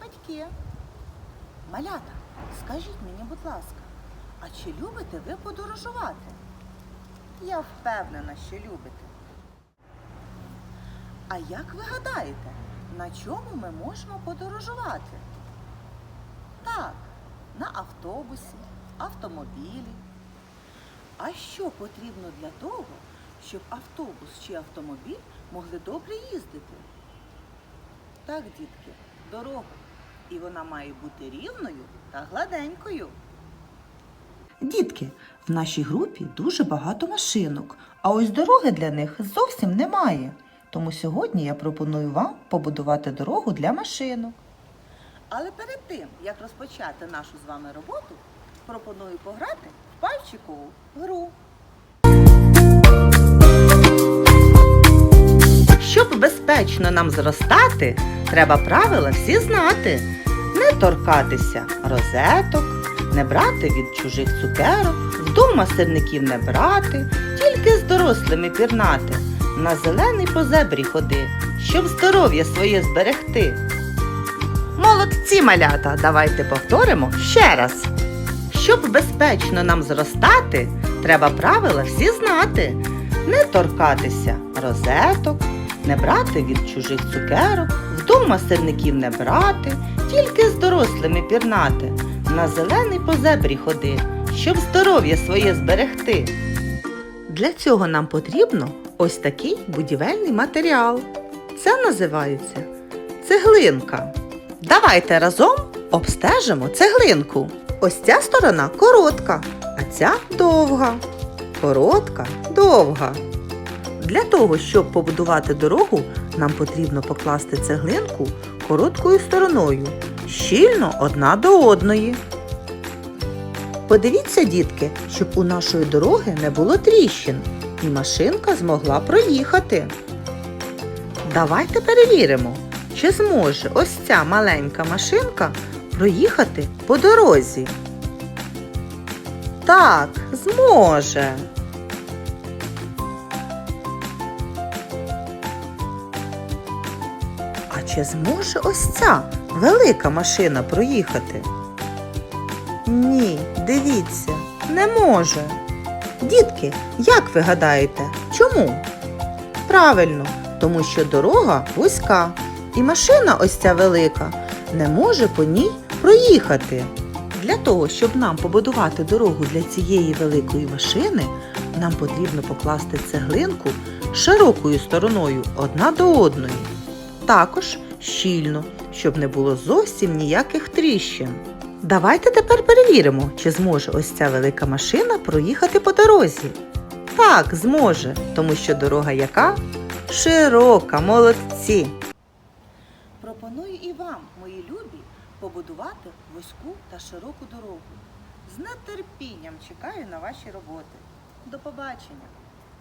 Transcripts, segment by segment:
батьки. Малята, скажіть мені, будь ласка, а чи любите ви подорожувати? Я впевнена, що любите. А як ви гадаєте, на чому ми можемо подорожувати? Так, на автобусі, автомобілі. А що потрібно для того, щоб автобус чи автомобіль могли добре їздити? Так, дітки, дорога. І вона має бути рівною та гладенькою. Дітки, в нашій групі дуже багато машинок, а ось дороги для них зовсім немає. Тому сьогодні я пропоную вам побудувати дорогу для машинок. Але перед тим, як розпочати нашу з вами роботу, пропоную пограти в пальчикову гру. Безпечно нам зростати, треба правила всі знати. Не торкатися розеток, не брати від чужих цукерок, вдома сирників не брати, тільки з дорослими пірнати, на зелений по зебрі ходи, щоб здоров'я своє зберегти. Молодці, малята, давайте повторимо ще раз. Щоб безпечно нам зростати, треба правила всі знати. Не торкатися розеток, не брати від чужих цукерок, вдома сирників не брати, тільки з дорослими пірнати, на зелений по зебрі ходи, щоб здоров'я своє зберегти. Для цього нам потрібно ось такий будівельний матеріал. Це називається цеглинка. Давайте разом обстежимо цеглинку. Ось ця сторона коротка, а ця довга. Коротка, довга. Для того, щоб побудувати дорогу, нам потрібно покласти цеглинку короткою стороною, щільно одна до одної. Подивіться, дітки, щоб у нашої дороги не було тріщин, і машинка змогла проїхати. Давайте перевіримо, чи зможе ось ця маленька машинка проїхати по дорозі. Так, зможе. Чи зможе ось ця велика машина проїхати? Ні, дивіться, не може. Дітки, як ви гадаєте, чому? Правильно, тому що дорога вузька, і машина ось ця велика не може по ній проїхати. Для того, щоб нам побудувати дорогу для цієї великої машини, нам потрібно покласти цеглинку широкою стороною одна до одної. Також щільно, щоб не було зовсім ніяких тріщин. Давайте тепер перевіримо, чи зможе ось ця велика машина проїхати по дорозі. Так, зможе, тому що дорога яка? Широка, молодці. Пропоную і вам, мої любі, побудувати вузьку та широку дорогу. З нетерпінням чекаю на ваші роботи. До побачення,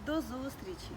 до зустрічі!